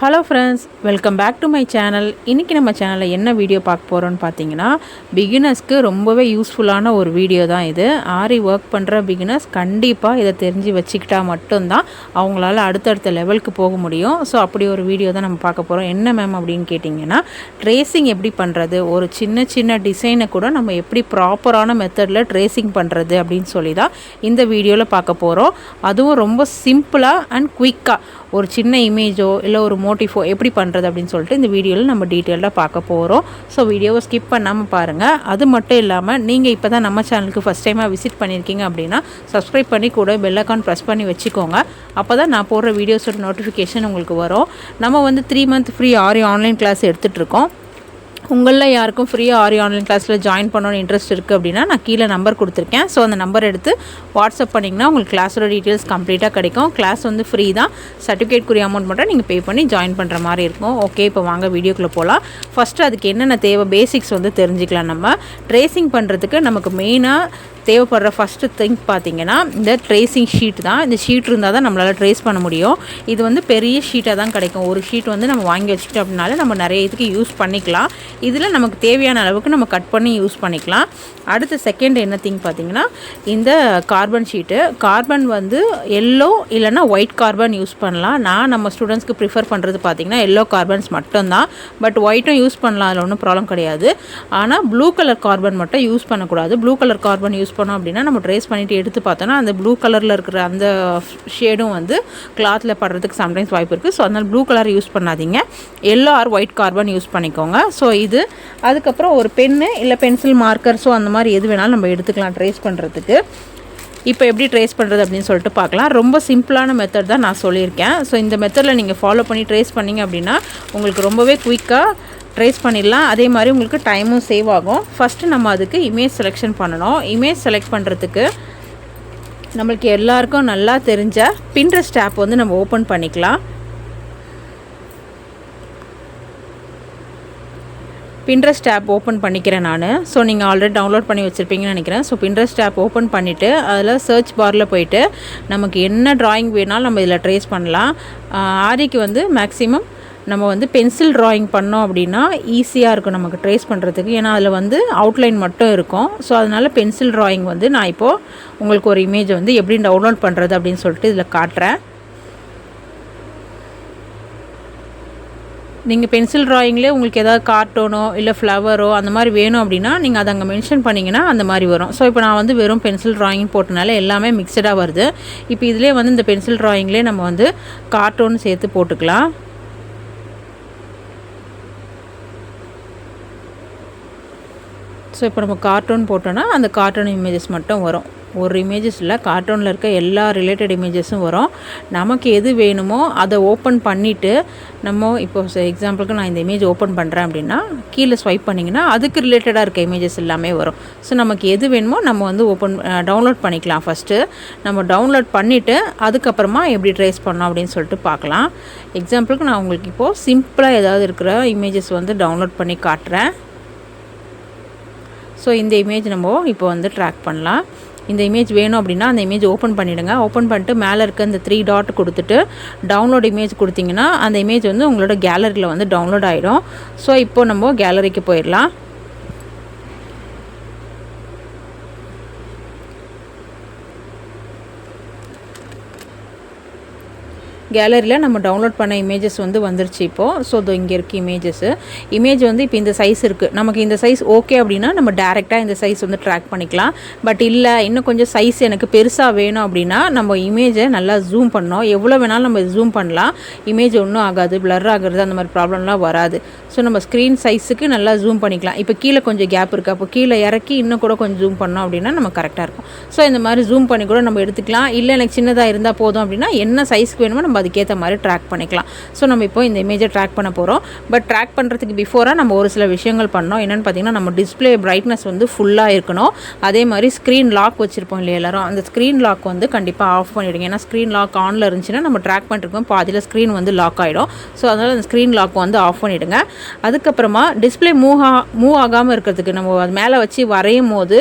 Hello friends welcome back to my channel இன்றைக்கி நம்ம சேனலில் என்ன வீடியோ பார்க்க போகிறோன்னு பார்த்தீங்கன்னா பிகினர்ஸ்க்கு ரொம்பவே யூஸ்ஃபுல்லான ஒரு வீடியோ தான் இது. ஆரி ஒர்க் பண்ணுற பிகினர்ஸ் கண்டிப்பாக இதை தெரிஞ்சு வச்சுக்கிட்டா மட்டும்தான் அவங்களால அடுத்தடுத்த லெவலுக்கு போக முடியும். ஸோ அப்படி ஒரு வீடியோ தான் நம்ம பார்க்க போகிறோம் என்ன மேம் அப்படின்னு கேட்டிங்கன்னா ட்ரேசிங் எப்படி பண்ணுறது ஒரு சின்ன சின்ன டிசைனை கூட நம்ம எப்படி ப்ராப்பரான மெத்தடில் ட்ரேசிங் பண்ணுறது அப்படின்னு சொல்லி தான் இந்த வீடியோவில் பார்க்க போகிறோம் அதுவும் ரொம்ப சிம்பிளாக அண்ட் குயிக்காக ஒரு சின்ன இமேஜோ இல்லை ஒரு மோட்டிஃபோ எப்படி பண்ணுறது அப்படின்னு சொல்லிட்டு இந்த வீடியோவில் நம்ம டீட்டெயிலாக பார்க்க போகிறோம் ஸோ வீடியோவை ஸ்கிப் பண்ணாமல் பாருங்கள் அது மட்டும் இல்லாமல் நீங்கள் இப்போ தான் நம்ம சேனலுக்கு ஃபஸ்ட் டைமாக விசிட் பண்ணியிருக்கீங்க அப்படின்னா சப்ஸ்கிரைப் பண்ணி கூட பெல் அக்கௌண்ட் ப்ரெஸ் பண்ணி வச்சுக்கோங்க. அப்போ தான் நான் போடுற வீடியோஸோட நோட்டிஃபிகேஷன் உங்களுக்கு வரும். நம்ம வந்து three month free Aari online class எடுத்துகிட்ருக்கோம் உங்களில் யாருக்கும் ஃப்ரீயாக ஆரி ஆன்லைன் கிளாஸில் ஜாயின் பண்ணணும்னு இன்ட்ரெஸ்ட் இருக்குது அப்படின்னா நான் கீழே நம்பர் கொடுத்துருக்கேன். ஸோ அந்த நம்பர் எடுத்து வாட்ஸ்அப் பண்ணிங்கன்னா உங்களுக்கு கிளாஸோட டீட்டெயில்ஸ் கம்ப்ளீட்டாக கிடைக்கும். கிளாஸ் வந்து ஃப்ரீ தான். சர்டிஃபிகேட்க்குரிய அமௌண்ட் மட்டும் நீங்கள் பே பண்ணி ஜாயின் பண்ணுற மாதிரி இருக்கும். ஓகே இப்போ வாங்க வீடியோக்குள்ளே போகலாம் ஃபஸ்ட்டு அதுக்கு என்னென்ன தேவை? பேசிக்ஸ் வந்து தெரிஞ்சுக்கலாம் நம்ம. ட்ரேசிங் பண்ணுறதுக்கு நமக்கு மெயினாக தேவைப்படுற ஃபஸ்ட்டு திங் பார்த்தீங்கன்னா இந்த ட்ரேசிங் ஷீட் தான். இந்த ஷீட் இருந்தால் தான் நம்மளால் ட்ரேஸ் பண்ண முடியும். இது வந்து பெரிய ஷீட்டாக தான் கிடைக்கும். ஒரு ஷீட் வந்து நம்ம வாங்கி வச்சுக்கிட்டோம் அப்படின்னால நம்ம நிறைய இதுக்கு யூஸ் பண்ணிக்கலாம். இதில் நமக்கு தேவையான அளவுக்கு நம்ம கட் பண்ணி யூஸ் பண்ணிக்கலாம். அடுத்த செகண்ட் என்ன திங் பார்த்தீங்கன்னா இந்த கார்பன் ஷீட்டு கார்பன் வந்து எல்லோ இல்லைன்னா ஒயிட் கார்பன் யூஸ் பண்ணலாம். நான் நம்ம ஸ்டூடெண்ட்ஸ்க்கு ப்ரிஃபர் பண்ணுறது பார்த்தீங்கன்னா எல்லோ கார்பன்ஸ் மட்டும்தான். பட் ஒயிட்டும் யூஸ் பண்ணலாம். அதில் ஒன்றும் ப்ராப்ளம் கிடையாது. ஆனால் ப்ளூ கலர் கார்பன் மட்டும் யூஸ் பண்ணக்கூடாது. ப்ளூ கலர் கார்பன் யூஸ் பண்ணோம் அப்படின்னா நம்ம ட்ரேஸ் பண்ணிவிட்டு எடுத்து பார்த்தோன்னா அந்த ப்ளூ கலரில் இருக்கிற அந்த ஷேடும் வந்து கிளாத்தில் படுறதுக்கு சம்டைம்ஸ் வாய்ப்பு இருக்குது ஸோ அதனால் ப்ளூ கலர் யூஸ் பண்ணாதீங்க. Yellow or white carbon use பண்ணிக்கோங்க. ஸோ இது அதுக்கப்புறம் ஒரு பென்னு இல்லை பென்சில் மார்க்கர்ஸோ அந்த மாதிரி எது வேணாலும் நம்ம எடுத்துக்கலாம் ட்ரேஸ் பண்ணுறதுக்கு இப்போ எப்படி ட்ரேஸ் பண்ணுறது அப்படின்னு சொல்லிட்டு பார்க்கலாம். ரொம்ப சிம்பிளான மெத்தட் தான் நான் சொல்லியிருக்கேன். ஸோ இந்த மெத்தடில் நீங்கள் ஃபாலோ பண்ணி ட்ரேஸ் பண்ணிங்க அப்படின்னா உங்களுக்கு ரொம்பவே குயிக்காக ட்ரேஸ் பண்ணிடலாம். அதே மாதிரி உங்களுக்கு டைமும் சேவ் ஆகும். ஃபஸ்ட்டு நம்ம அதுக்கு இமேஜ் செலெக்ஷன் பண்ணணும். இமேஜ் செலக்ட் பண்ணுறதுக்கு நம்மளுக்கு எல்லாருக்கும் நல்லா தெரிஞ்ச பின்ட்ரெஸ்ட் ஆப் வந்து நம்ம ஓப்பன் பண்ணிக்கலாம். பின்ட்ரெஸ்ட் ஆப் ஓப்பன் பண்ணிக்கிறேன் நான். ஸோ நீங்கள் ஆல்ரெடி டவுன்லோட் பண்ணி வச்சுருப்பீங்கன்னு நினைக்கிறேன். ஸோ பின்ட்ரெஸ்ட் ஆப் ஓப்பன் பண்ணிவிட்டு அதில் சர்ச் பாரில் போயிட்டு நமக்கு என்ன ட்ராயிங் வேணாலும் நம்ம இதில் ட்ரேஸ் பண்ணலாம். ஆரிக்கு வந்து மேக்ஸிமம் நம்ம வந்து பென்சில் ட்ராயிங் பண்ணோம் அப்படின்னா ஈஸியாக இருக்கும் நமக்கு ட்ரேஸ் பண்ணுறதுக்கு ஏன்னா அதில் வந்து அவுட்லைன் மட்டும் இருக்கும். ஸோ அதனால் பென்சில் ட்ராயிங் வந்து நான் இப்போது உங்களுக்கு ஒரு இமேஜை வந்து எப்படி டவுன்லோட் பண்ணுறது அப்படின்னு சொல்லிட்டு இதில் காட்டுறேன். நீங்கள் பென்சில் ட்ராயிங்லேயே உங்களுக்கு ஏதாவது கார்ட்டோனோ இல்லை ஃப்ளவரோ அந்த மாதிரி வேணும் அப்படின்னா நீங்கள் அதை அங்கே மென்ஷன் பண்ணிங்கன்னா அந்த மாதிரி வரும். ஸோ இப்போ நான் வந்து வெறும் பென்சில் ட்ராயிங் போட்டனால எல்லாமே மிக்சடாக வருது. இப்போ இதிலே வந்து இந்த பென்சில் ட்ராயிங்லேயே நம்ம வந்து கார்ட்டூன் சேர்த்து போட்டுக்கலாம். ஸோ இப்போ நம்ம கார்ட்டூன் போட்டோன்னா அந்த கார்ட்டூன் இமேஜஸ் மட்டும் வரும். ஒரு இமேஜஸ் இல்லை கார்ட்டூனில் இருக்க எல்லா ரிலேட்டட் இமேஜஸும் வரும். நமக்கு எது வேணுமோ அதை ஓப்பன் பண்ணிவிட்டு நம்ம இப்போ எக்ஸாம்பிளுக்கு நான் இந்த இமேஜ் ஓப்பன் பண்ணுறேன் அப்படின்னா கீழே ஸ்வைப் பண்ணிங்கன்னா அதுக்கு ரிலேட்டடாக இருக்க இமேஜஸ் எல்லாமே வரும். ஸோ நமக்கு எது வேணுமோ நம்ம வந்து ஓப்பன் டவுன்லோட் பண்ணிக்கலாம் ஃபஸ்ட்டு நம்ம டவுன்லோட் பண்ணிவிட்டு அதுக்கப்புறமா எப்படி ட்ரேஸ் பண்ணோம் அப்படின்னு சொல்லிட்டு பார்க்கலாம். எக்ஸாம்பிளுக்கு நான் உங்களுக்கு இப்போது சிம்பிளாக ஏதாவது இருக்கிற இமேஜஸ் வந்து டவுன்லோட் பண்ணி காட்டுறேன். ஸோ இந்த இமேஜ் நம்ம இப்போ வந்து ட்ராக் பண்ணலாம். இந்த இமேஜ் வேணும் அப்படின்னா அந்த இமேஜ் ஓப்பன் பண்ணிவிடுங்க ஓப்பன் பண்ணிட்டு மேலே இருக்க இந்த த்ரீ டாட் கொடுத்துட்டு டவுன்லோட் இமேஜ் கொடுத்தீங்கன்னா அந்த இமேஜ் வந்து உங்களோட கேலரியில் வந்து டவுன்லோட் ஆகிடும் ஸோ இப்போ நம்ம கேலரிக்கு போயிடலாம். கேலரியில் நம்ம டவுன்லோட் பண்ண இமேஜஸ் வந்து வந்துருச்சு இப்போது ஸோ இதோ இங்கே இருக்குது இமேஜஸ்ஸு இமேஜ் வந்து இப்போ இந்த சைஸ் இருக்குது நமக்கு இந்த சைஸ் ஓகே அப்படின்னா நம்ம டேரெக்டாக இந்த சைஸ் வந்து ட்ராக் பண்ணிக்கலாம். பட் இல்லை இன்னும் கொஞ்சம் சைஸ் எனக்கு பெருசாக வேணும் அப்படின்னா நம்ம இமேஜை நல்லா ஜூம் பண்ணோம் எவ்வளோ வேணாலும் நம்ம ஜூம் பண்ணலாம். இமேஜ் ஒன்றும் ஆகாது ப்ளர் ஆகுறது அந்த மாதிரி ப்ராப்ளம்லாம் வராது. ஸோ நம்ம ஸ்க்ரீன் சைஸுக்கு நல்லா ஜூம் பண்ணிக்கலாம். இப்போ கீழே கொஞ்சம் கேப் இருக்குது அப்போ கீழே இறக்கி இன்னும் கூட கொஞ்சம் ஜூம் பண்ணோம் அப்படின்னா நம்ம கரெக்டாக இருக்கும். ஸோ இந்த மாதிரி ஜூம் பண்ணி கூட நம்ம எடுத்துக்கலாம். இல்லை எனக்கு சின்னதாக இருந்தால் போதும் அப்படின்னா என்ன சைஸ்க்கு வேணுமோ நம்ம அதுக்கேற்ற மாதிரி ட்ராக் பண்ணிக்கலாம். ஸோ நம்ம இப்போ இந்த இமேஜை ட்ராக் பண்ண போகிறோம் பட் ட்ராக் பண்ணுறதுக்கு பிஃபோராக நம்ம ஒரு சில விஷயங்கள் பண்ணோம். என்னென்னு பார்த்தீங்கன்னா நம்ம டிஸ்பிளே பிரைட்னஸ் வந்து ஃபுல்லாக இருக்கணும். அதே மாதிரி ஸ்க்ரீன் லாக் வச்சுருப்போம் இல்லையா எல்லாரும்? அந்த ஸ்க்ரீன் லாக் வந்து கண்டிப்பாக ஆஃப் பண்ணிவிடுங்க ஏன்னா ஸ்க்ரீன் லாக் ஆனில் இருந்துச்சுன்னா நம்ம ட்ராக் பண்ணிருக்கோம் பாதியில் ஸ்க்ரீன் வந்து லாக் ஆகிடும் ஸோ அதனால் அந்த ஸ்க்ரீன் லாக் வந்து ஆஃப் பண்ணிவிடுங்க அதுக்கப்புறமா டிஸ்பிளே மூவ் ஆ மூவ் ஆகாமல் இருக்கிறதுக்கு நம்ம அது மேலே வச்சு வரையும் போது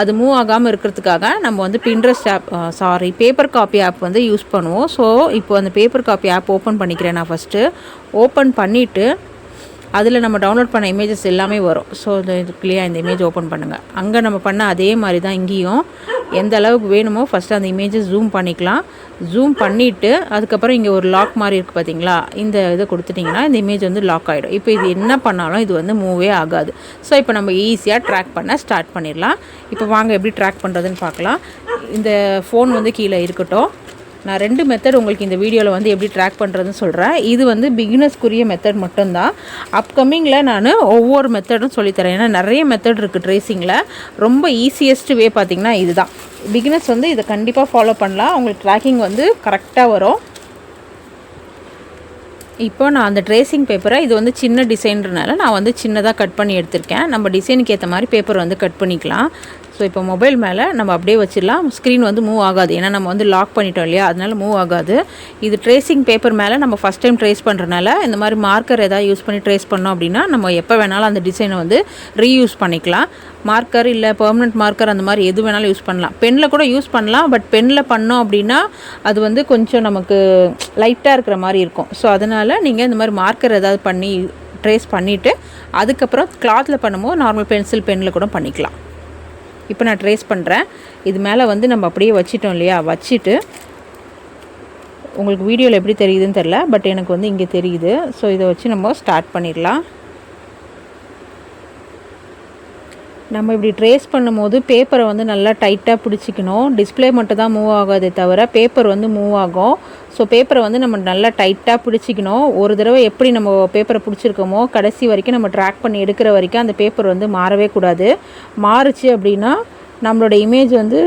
அது மூவ் ஆகாமல் இருக்கிறதுக்காக நம்ம வந்து Pinterest app sorry paper copy app வந்து யூஸ் பண்ணுவோம். ஸோ இப்போ அந்த பேப்பர் காப்பி ஆப் ஓப்பன் பண்ணிக்கிறேன் நான் ஃபஸ்ட்டு ஓப்பன் பண்ணிவிட்டு அதில் நம்ம டவுன்லோட் பண்ண இமேஜஸ் எல்லாமே வரும். ஸோ இது கிளியாக இந்த இமேஜ் ஓப்பன் பண்ணுங்கள் அங்கே நம்ம பண்ண அதே மாதிரி தான் இங்கேயும். எந்த அளவுக்கு வேணுமோ ஃபஸ்ட்டு அந்த இமேஜை ஜூம் பண்ணிக்கலாம். ஜூம் பண்ணிவிட்டு அதுக்கப்புறம் இங்கே ஒரு லாக் மாதிரி இருக்குது பார்த்தீங்களா இந்த இதை கொடுத்துட்டிங்கன்னா இந்த இமேஜ் வந்து லாக் ஆகிடும் இப்போ இது என்ன பண்ணாலும் இது வந்து மூவே ஆகாது. ஸோ இப்போ நம்ம ஈஸியாக ட்ராக் பண்ண ஸ்டார்ட் பண்ணிடலாம். இப்போ வாங்க எப்படி ட்ராக் பண்ணுறதுன்னு பார்க்கலாம். இந்த ஃபோன் வந்து கீழே இருக்கட்டும். நான் ரெண்டு மெத்தட் உங்களுக்கு இந்த வீடியோவில் வந்து எப்படி ட்ராக் பண்ணுறதுன்னு சொல்கிறேன் இது வந்து பிகினர்ஸ்க்குரிய மெத்தட் மட்டும்தான். அப்கமிங்கில் நான் ஒவ்வொரு மெத்தடும் சொல்லித்தரேன். ஏன்னா நிறைய மெத்தட் இருக்குது ட்ரேசிங்கில் ரொம்ப ஈஸியஸ்ட் வே பார்த்திங்கன்னா இதுதான். பிகினர்ஸ் வந்து இதை கண்டிப்பாக ஃபாலோ பண்ணலாம். உங்களுக்கு ட்ராக்கிங் வந்து கரெக்டாக வரும். இப்போ நான் அந்த ட்ரேசிங் பேப்பரை இது வந்து சின்ன டிசைன்றனால நான் வந்து சின்னதாக கட் பண்ணி எடுத்திருக்கேன். நம்ம டிசைனுக்கு ஏற்ற மாதிரி பேப்பர் வந்து கட் பண்ணிக்கலாம். ஸோ இப்போ மொபைல் மேலே நம்ம அப்படியே வச்சிடலாம். ஸ்க்ரீன் வந்து மூவ் ஆகாது. ஏன்னா நம்ம வந்து லாக் பண்ணிட்டோம் இல்லையா? அதனால மூவ் ஆகாது. இது ட்ரேசிங் பேப்பர் மேலே நம்ம ஃபஸ்ட் டைம் ட்ரேஸ் பண்ணுறனால இந்த மாதிரி மார்க்கர் எதாவது யூஸ் பண்ணி ட்ரேஸ் பண்ணோம் அப்படின்னா நம்ம எப்போ வேணாலும் அந்த டிசைனை வந்து ரீயூஸ் பண்ணிக்கலாம். மார்க்கர் இல்லை பெர்மனெண்ட் மார்க்கர் அந்த மாதிரி எது வேணாலும் யூஸ் பண்ணலாம். பெனில் கூட யூஸ் பண்ணலாம். பட் பெனில் பண்ணோம் அப்படின்னா அது வந்து கொஞ்சம் நமக்கு லைட்டாக இருக்கிற மாதிரி இருக்கும். ஸோ அதனால் நீங்கள் இந்த மாதிரி மார்க்கர் ஏதாவது பண்ணி ட்ரேஸ் பண்ணிவிட்டு அதுக்கப்புறம் கிளாத்தில் பண்ணும்போது நார்மல் பென்சில் பெனில் கூட பண்ணிக்கலாம். இப்போ நான் ட்ரேஸ் பண்ணுறேன். இது மேலே வந்து நம்ம அப்படியே வச்சிட்டோம் இல்லையா? வச்சுட்டு உங்களுக்கு வீடியோவில் எப்படி தெரியுதுன்னு தெரில பட் எனக்கு வந்து இங்கே தெரியுது. ஸோ இதை வச்சு நம்ம ஸ்டார்ட் பண்ணிடலாம். நம்ம இப்படி ட்ரேஸ் பண்ணும்போது பேப்பரை வந்து நல்லா டைட்டாக பிடிச்சிக்கணும். டிஸ்பிளே மட்டும் தான் மூவ் ஆகாதே தவிர பேப்பர் வந்து மூவ் ஆகும். ஸோ பேப்பரை வந்து நம்ம நல்லா டைட்டாக பிடிச்சிக்கணும். ஒரு தடவை எப்படி நம்ம பேப்பரை பிடிச்சிருக்கோமோ கடைசி வரைக்கும் நம்ம ட்ராக் பண்ணி எடுக்கிற வரைக்கும் அந்த பேப்பர் வந்து மாறவே கூடாது. மாறுச்சு அப்படின்னா நம்மளோட இமேஜ் வந்து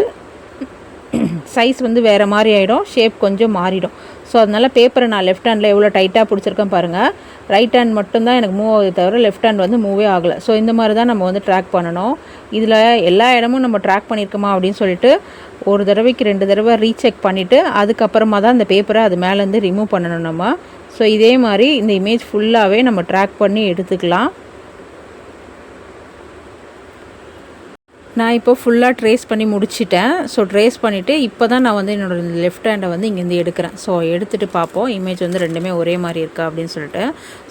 சைஸ் வந்து வேறு மாதிரி ஆகிடும் ஷேப் கொஞ்சம் மாறிடும். ஸோ அதனால் பேப்பரை நான் லெஃப்ட் ஹேண்டில் எவ்வளோ டைட்டாக பிடிச்சிருக்கேன் பாருங்கள் ரைட் ஹேண்ட் மட்டும்தான் எனக்கு மூவ் ஆகுது தவிர லெஃப்ட் ஹேண்ட் வந்து மூவே ஆகலை. ஸோ இந்த மாதிரி தான் நம்ம வந்து ட்ராக் பண்ணணும். இதில் எல்லா இடமும் நம்ம ட்ராக் பண்ணியிருக்கோமா அப்படின்னு சொல்லிட்டு ஒரு தடவைக்கு ரெண்டு தடவை ரீசெக் பண்ணிவிட்டு அதுக்கப்புறமா தான் அந்த பேப்பரை அது மேலேருந்து ரிமூவ் பண்ணணும் நம்ம. ஸோ இதே மாதிரி இந்த இமேஜ் ஃபுல்லாகவே நம்ம ட்ராக் பண்ணி எடுத்துக்கலாம். நான் இப்போ ஃபுல்லாக ட்ரேஸ் பண்ணி முடிச்சிட்டேன். ஸோ ட்ரேஸ் பண்ணிவிட்டு இப்போ தான் நான் வந்து என்னோடய லெஃப்ட் ஹேண்டை வந்து இங்கேருந்து எடுக்கிறேன். ஸோ எடுத்துகிட்டு பார்ப்போம். இமேஜ் வந்து ரெண்டுமே ஒரே மாதிரி இருக்கா அப்படின்னு சொல்லிட்டு.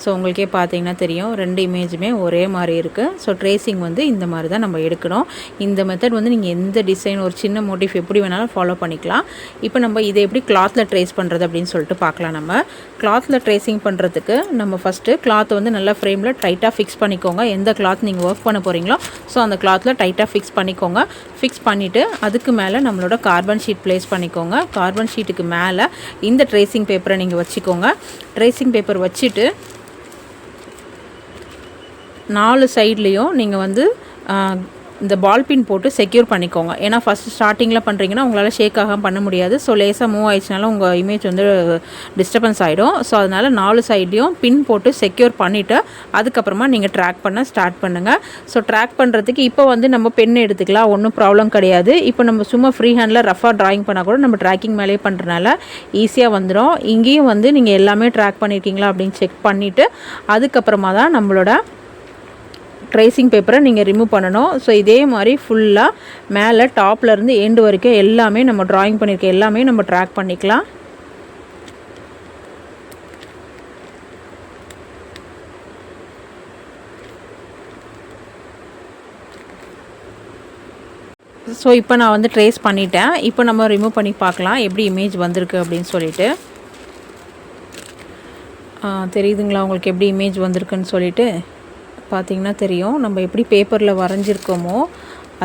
ஸோ உங்களுக்கே பார்த்தீங்கன்னா தெரியும். ரெண்டு இமேஜுமே ஒரே மாதிரி இருக்குது ஸோ ட்ரேசிங் வந்து இந்த மாதிரி தான் நம்ம எடுக்கணும். இந்த மெத்தட் வந்து நீங்கள் எந்த டிசைன் ஒரு சின்ன மோட்டிவ் எப்படி வேணாலும் ஃபாலோ பண்ணிக்கலாம். இப்போ நம்ம இதை எப்படி கிளாத்தில் ட்ரேஸ் பண்ணுறது அப்படின்னு சொல்லிட்டு பார்க்கலாம் நம்ம. கிளாத்தில் ட்ரேசிங் பண்ணுறதுக்கு நம்ம ஃபஸ்ட்டு கிளாத்தை வந்து நல்லா ஃப்ரேமில் டைட்டாக ஃபிக்ஸ் பண்ணிக்கோங்க. எந்த கிளாத் நீங்கள் ஒர்க் பண்ண போகிறீங்களோ ஸோ அந்த கிளாத்தில் டைட்டாக ஃபிக்ஸ் ஃபிக்ஸ் பண்ணிக்கோங்க. ஃபிக்ஸ் பண்ணிவிட்டு அதுக்கு மேலே நம்மளோட கார்பன் ஷீட் ப்ளேஸ் பண்ணிக்கோங்க. கார்பன் ஷீட்டுக்கு மேலே இந்த ட்ரேசிங் பேப்பரை நீங்கள் வச்சுக்கோங்க. ட்ரேசிங் பேப்பர் வச்சுட்டு நாலு சைட்லேயும் நீங்கள் வந்து இந்த பால் பின் போட்டு செக்யூர் பண்ணிக்கோங்க. ஏன்னா ஃபஸ்ட்டு ஸ்டார்டிங்கில் பண்ணுறீங்கன்னா உங்களால் ஷேக் ஆகாமல் பண்ண முடியாது. ஸோ லேசாக மூவ் ஆயிடுச்சுனாலும் உங்கள் இமேஜ் வந்து டிஸ்டர்பன்ஸ் ஆகிடும் ஸோ அதனால் நாலு சைட்லேயும் பின் போட்டு செக்யூர் பண்ணிவிட்டு அதுக்கப்புறமா நீங்கள் ட்ராக் பண்ண ஸ்டார்ட் பண்ணுங்கள் ஸோ ட்ராக் பண்ணுறதுக்கு இப்போ வந்து நம்ம பென் எடுத்துக்கலாம். ஒன்றும் ப்ராப்ளம் கிடையாது. இப்போ நம்ம சும்மா ஃப்ரீ ஹேண்டில் ரஃபாக ட்ராயிங் பண்ணால் கூட நம்ம ட்ராக்கிங் மேலே பண்ணுறனால ஈஸியாக வந்துடும் இங்கேயும் வந்து நீங்கள் எல்லாமே ட்ராக் பண்ணியிருக்கீங்களா அப்படின்னு செக் பண்ணிவிட்டு அதுக்கப்புறமா தான் நம்மளோட ட்ரேசிங் பேப்பரை நீங்கள் ரிமூவ் பண்ணணும். ஸோ இதே மாதிரி ஃபுல்லாக மேலே டாப்லேருந்து எண்டு வரைக்கும் எல்லாமே நம்ம ட்ராயிங் பண்ணியிருக்க எல்லாமே நம்ம ட்ராக் பண்ணிக்கலாம். ஸோ இப்போ நான் வந்து ட்ரேஸ் பண்ணிட்டேன். இப்போ நம்ம ரிமூவ் பண்ணி பார்க்கலாம். எப்படி இமேஜ் வந்திருக்கு அப்படின்னு சொல்லிட்டு. தெரியுதுங்களா உங்களுக்கு எப்படி இமேஜ் வந்திருக்குன்னு சொல்லிட்டு? பார்த்திங்கன்னா தெரியும். நம்ம எப்படி பேப்பரில் வரைஞ்சிருக்கோமோ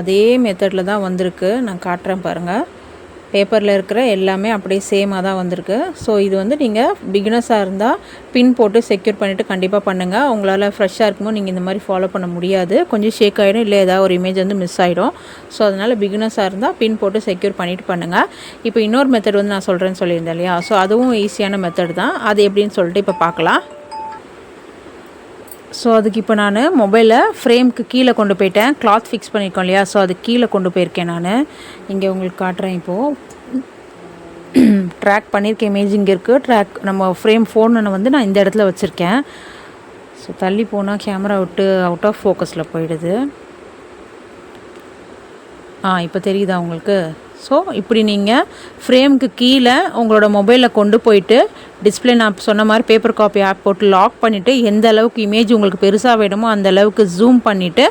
அதே மெத்தடில் தான் வந்திருக்கு. நான் காட்டுறேன் பாருங்கள் பேப்பரில் இருக்கிற எல்லாமே அப்படியே சேமாக தான் வந்திருக்கு. ஸோ இது வந்து நீங்கள் பிகினஸாக இருந்தால் பின் போட்டு செக்யூர் பண்ணிவிட்டு கண்டிப்பாக பண்ணுங்கள் உங்களால் ஃப்ரெஷ்ஷாக இருக்கும்போது நீங்கள் இந்த மாதிரி ஃபாலோ பண்ண முடியாது. கொஞ்சம் ஷேக் ஆகிடும் இல்லை ஏதாவது ஒரு இமேஜ் வந்து மிஸ் ஆகிடும் ஸோ அதனால் பிகினஸாக இருந்தால் பின் போட்டு செக்யூர் பண்ணிவிட்டு பண்ணுங்கள் இப்போ இன்னொரு மெத்தட் வந்து நான் சொல்கிறேன்னு சொல்லியிருந்தேன் இல்லையா? ஸோ அதுவும் ஈஸியான மெத்தட் தான். அது எப்படின்னு சொல்லிட்டு இப்போ பார்க்கலாம். ஸோ அதுக்கு இப்போ நான் மொபைலை ஃப்ரேம்க்கு கீழே கொண்டு போயிட்டேன். கிளாத் ஃபிக்ஸ் பண்ணியிருக்கோம் இல்லையா? ஸோ அது கீழே கொண்டு போயிருக்கேன் நான். இங்கே உங்களுக்கு காட்டுறேன் இப்போது ட்ராக் பண்ணியிருக்க இமேஜ் இங்கே இருக்குது ட்ராக் நம்ம ஃப்ரேம் ஃபோனை வந்து நான் இந்த இடத்துல வச்சுருக்கேன். ஸோ தள்ளி போனால் கேமரா விட்டு அவுட் ஆஃப் ஃபோக்கஸில் போயிடுது. ஆ இப்போ தெரியுதா உங்களுக்கு? ஸோ இப்படி நீங்கள் ஃப்ரேமுக்கு கீழே உங்களோட மொபைலில் கொண்டு போயிட்டு டிஸ்பிளே நான் சொன்ன மாதிரி பேப்பர் காப்பி ஆப் போட்டு லாக் பண்ணிவிட்டு எந்த அளவுக்கு இமேஜ் உங்களுக்கு பெருசாக வேணுமோ அந்த அளவுக்கு ஜூம் பண்ணிவிட்டு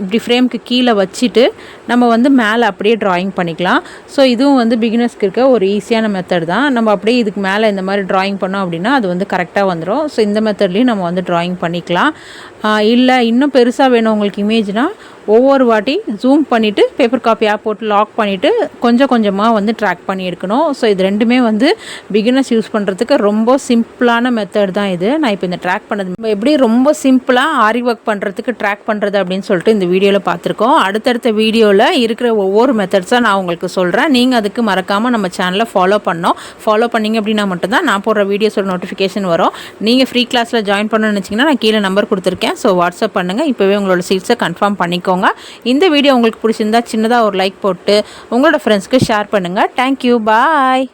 இப்படி ஃப்ரேம்க்கு கீழே வச்சுட்டு நம்ம வந்து மேலே அப்படியே ட்ராயிங் பண்ணிக்கலாம். ஸோ இதுவும் வந்து பிகினர்ஸ்க்கு இருக்க ஒரு ஈஸியான மெத்தட் தான். நம்ம அப்படியே இதுக்கு மேலே இந்த மாதிரி ட்ராயிங் பண்ணோம் அப்படின்னா அது வந்து கரெக்டாக வந்துடும் ஸோ இந்த மெத்தட்லேயும் நம்ம வந்து ட்ராயிங் பண்ணிக்கலாம். இல்லை இன்னும் பெருசாக வேணும் உங்களுக்கு இமேஜ்னால் ஒவ்வொரு வாட்டி ஜூம் பண்ணிவிட்டு பேப்பர் காப்பி ஆப் போட்டு லாக் பண்ணிவிட்டு கொஞ்சம் கொஞ்சமாக வந்து ட்ராக் பண்ணி எடுக்கணும். ஸோ இது ரெண்டுமே வந்து பிகினர்ஸ் யூஸ் பண்ணுறதுக்கு ரொம்ப சிம்பிளான மெத்தட் தான் இது. நான் இப்போ இந்த ட்ராக் பண்ணது. எப்படி ரொம்ப சிம்பிளாக ஆரி ஒர்க் பண்ணுறதுக்கு ட்ராக் பண்ணுறது அப்படின்னு சொல்லிட்டு இந்த வீடியோவில் பார்த்துருக்கோம் அடுத்தடுத்த வீடியோவில் இருக்கிற ஒவ்வொரு மெத்தட்ஸாக நான் உங்களுக்கு சொல்கிறேன் நீங்கள் அதுக்கு மறக்காமல் நம்ம சேனலை ஃபாலோ பண்ணோம் ஃபாலோ பண்ணிங்க அப்படின்னா மட்டும்தான் நான் போடுற வீடியோஸோட நோட்டிஃபிகேஷன் வரும். நீங்கள் ஃப்ரீ கிளாஸில் ஜாயின் பண்ணணும்னு நினச்சிங்கன்னா நான் கீழே நம்பர் கொடுத்துருக்கேன். ஸோ வாட்ஸ்அப் பண்ணுங்கள் இப்போவே உங்களோட சீட்ஸை கன்ஃபார்ம் பண்ணிக்கோங்க. இந்த வீடியோ உங்களுக்கு பிடிச்சிருந்தா சின்னதாக ஒரு லைக் போட்டு உங்களோட ஃப்ரெண்ட்ஸ்க்கு ஷேர் பண்ணுங்கள் தேங்க்யூ பாய்